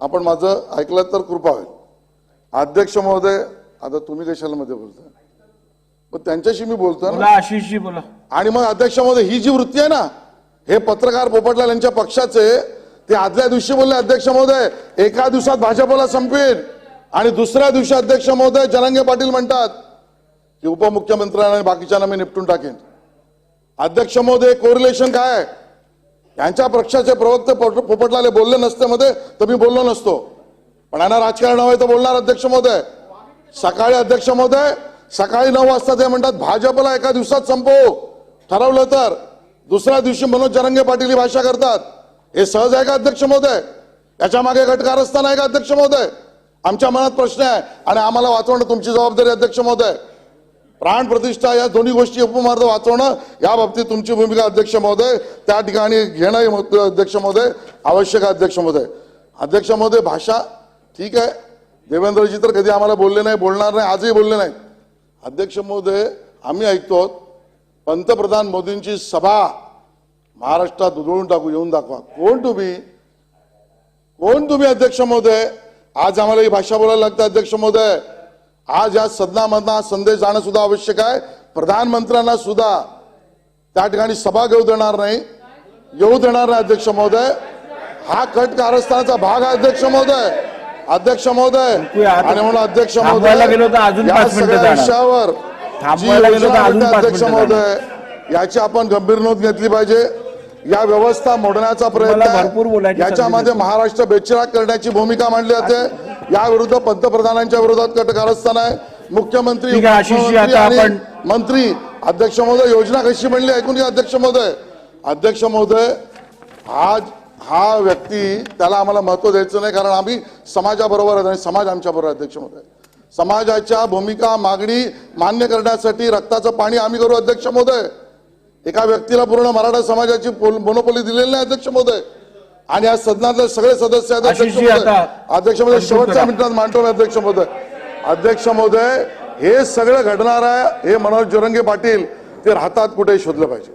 आपण माझं ऐकलं तर कृपा होईल. अध्यक्ष महोदय आता तुम्ही कशाला मध्ये बोलताय पण त्यांच्याशी मी बोलतोय ना. बोला आशिषजी बोला. आणि मग अध्यक्ष महोदय ही जी वृत्ती आहे ना हे पत्रकार पोपटलाल यांच्या पक्षाचे ते आदल्या दिवशी बोलले अध्यक्ष महोदय एका दिवसात भाजपला संपवेल आणि दुसऱ्या दिवशी अध्यक्ष महोदय जनांगे पाटील म्हणतात की उपमुख्यमंत्र्यांना आणि बाकीच्यांना मी निपटून टाकेन. अध्यक्ष महोदय कोरिलेशन काय आहे? यांच्या पक्षाचे प्रवक्ते पोपटलाले बोलले नसते मध्ये तर मी बोललो नसतो. पण यांना राजकारण हवं तर बोलणार अध्यक्ष महोदय. सकाळी अध्यक्ष महोदय सकाळी नऊ वाजता ते म्हणतात भाजपला एका दिवसात संपवू ठरवलं तर दुसऱ्या दिवशी मनोज जरंगे पाटील ही भाषा करतात. हे सहज आहे का अध्यक्ष महोदय? याच्या मागे घटकारस्थान आहे का अध्यक्ष महोदय? आमच्या मनात प्रश्न आहे. आणि आम्हाला वाचवणं तुमची जबाबदारी अध्यक्ष महोदय. प्राण प्रतिष्ठा या दोन्ही गोष्टी उपमार्ग वाचवणं या बाबतीत तुमची भूमिका अध्यक्ष महोदय. त्या ठिकाणी घेणं हे अध्यक्ष महोदय आवश्यक आहे अध्यक्ष महोदय. अध्यक्ष महोदय भाषा ठीक आहे. देवेंद्रजी तर कधी आम्हाला बोलले नाही बोलणार नाही आजही बोलले नाही अध्यक्ष महोदय आम्ही ऐकतो पंतप्रधान मोदींची सभा महाराष्ट्रात उधळून टाकू येऊन दाखवा. कोण तुम्ही? कोण तुम्ही अध्यक्ष महोदय? आज आम्हाला ही भाषा बोलायला लागतं अध्यक्ष महोदय. आज या सदनामधला संदेश जाणं सुद्धा आवश्यक आहे. प्रधानमंत्र्यांना सुद्धा त्या ठिकाणी सभा घेऊ देणार नाही. येऊ देणार नाही अध्यक्ष महोदय. हा कट कारस्थानाचा भाग आहे अध्यक्ष महोदय. अध्यक्ष महोदय. आणि म्हणून अध्यक्ष महोदय या सगळ्या. विषयावर अध्यक्ष महोदय याची आपण गंभीर नोंद घेतली पाहिजे. या व्यवस्था मोडण्याचा प्रयत्न याच्यामध्ये महाराष्ट्र बेचिराग करण्याची भूमिका मांडली जाते. या विरुद्ध पंतप्रधानांच्या विरोधात आहे मुख्यमंत्री ठीक आहे, आणि आपण- मंत्री अध्यक्ष महोदय योजना कशी बनली? ऐकून घ्या अध्यक्ष महोदय. अध्यक्ष महोदय आज हा व्यक्ती त्याला आम्हाला महत्त्व द्यायचं नाही कारण आम्ही समाजाबरोबर आहेत आणि समाज आमच्या बरोबर अध्यक्ष महोदय. समाजाच्या भूमिका मागणी मान्य करण्यासाठी रक्ताचं पाणी आम्ही करू अध्यक्ष महोदय. एका व्यक्तीला पूर्ण मराठा समाजाची मोनोपोली दिलेली नाही अध्यक्ष महोदय. आणि या सदनातले सगळे सदस्य अध्यक्ष महोदय. अध्यक्ष महोदय शेवटच्या. मिनिटात मांडतो मी अध्यक्ष महोदय. अध्यक्ष महोदय हे सगळं घडणार आहे हे मनोज जोरंगे पाटील ते राहतात कुठे शोधलं पाहिजे.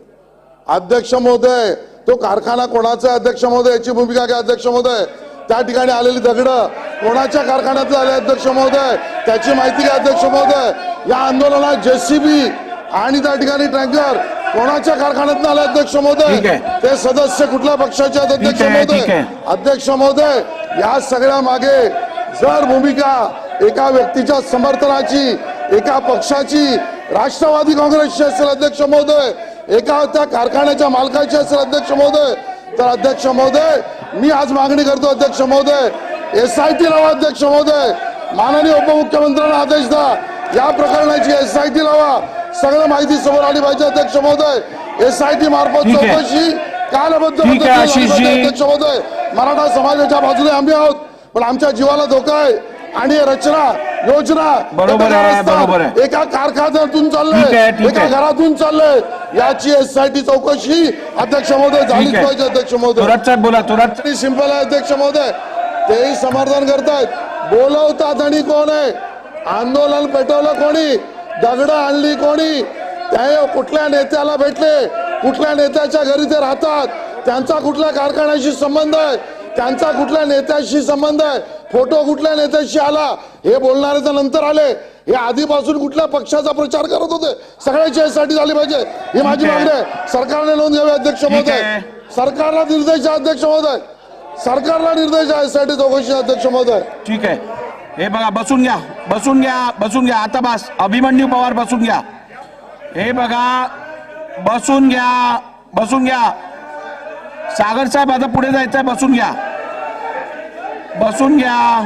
अध्यक्ष महोदय तो कारखाना कोणाचा आहे अध्यक्ष महोदय? याची भूमिका घ्या अध्यक्ष महोदय? त्या ठिकाणी आलेली दगड कोणाच्या कारखान्यातले आले अध्यक्ष महोदय? त्याची माहिती घ्या अध्यक्ष महोदय. या आंदोलनात जेसीबी आणि त्या ठिकाणी टँकर कोणाच्या कारखान्यात आले अध्यक्ष महोदय. ते सदस्य कुठल्या पक्षाचे अध्यक्ष महोदय. अध्यक्ष महोदय या सगळ्या मागे जर भूमिका एका व्यक्तीच्या समर्थनाची एका पक्षाची राष्ट्रवादी काँग्रेसची असेल अध्यक्ष महोदय एका त्या कारखान्याच्या मालकाची असेल अध्यक्ष महोदय तर अध्यक्ष महोदय मी आज मागणी करतो अध्यक्ष महोदय एस आय टी लावा अध्यक्ष महोदय. माननीय उपमुख्यमंत्र्यांना आदेश द्या. या प्रकरणाची एस आय टी लावा. सगळं माहिती समोर आली पाहिजे अध्यक्ष महोदय. एस आय टी मार्फत. चौकशी कालबद्ध अध्यक्ष महोदय. मराठा समाजाच्या बाजूने आम्ही आहोत पण आमच्या जीवाला धोका आहे. आणि रचना योजना. एका कारखान्यातून चाललंय एका. घरातून चाललंय. याची एस आय टी चौकशी अध्यक्ष महोदय झालीच. पाहिजे अध्यक्ष महोदय. बोला सिंपल आहे अध्यक्ष महोदय. तेही समर्थन करतायत. बोलवतात आणि कोण आहे? आंदोलन पेटवलं कोणी? दगड आणली कोणी? ते कुठल्या नेत्याला भेटले? कुठल्या नेत्याच्या घरी ते राहतात? त्यांचा कुठल्या कारखान्याशी संबंध आहे? त्यांचा कुठल्या नेत्याशी संबंध आहे? फोटो कुठल्या नेत्याशी आला? हे बोलणारे तर नंतर आले. हे आधीपासून कुठल्या पक्षाचा प्रचार करत होते? सगळ्याची यासाठी झाली पाहिजे. ही माझी. मागणी आहे. सरकारने नोंद घ्यावी अध्यक्ष महोदय. आहे. सरकारला निर्देश अध्यक्ष महोदय. सरकारला निर्देश आहे यासाठी चौकशी अध्यक्ष महोदय. ठीक आहे. हे बघा बसून घ्या बसून घ्या बसून घ्या. आता बस अभिमन्यू पवार बसून घ्या. हे बघा बसून घ्या बसून घ्या. सागर साहेब आता पुढे जायचंय बसून घ्या. बसून घ्या.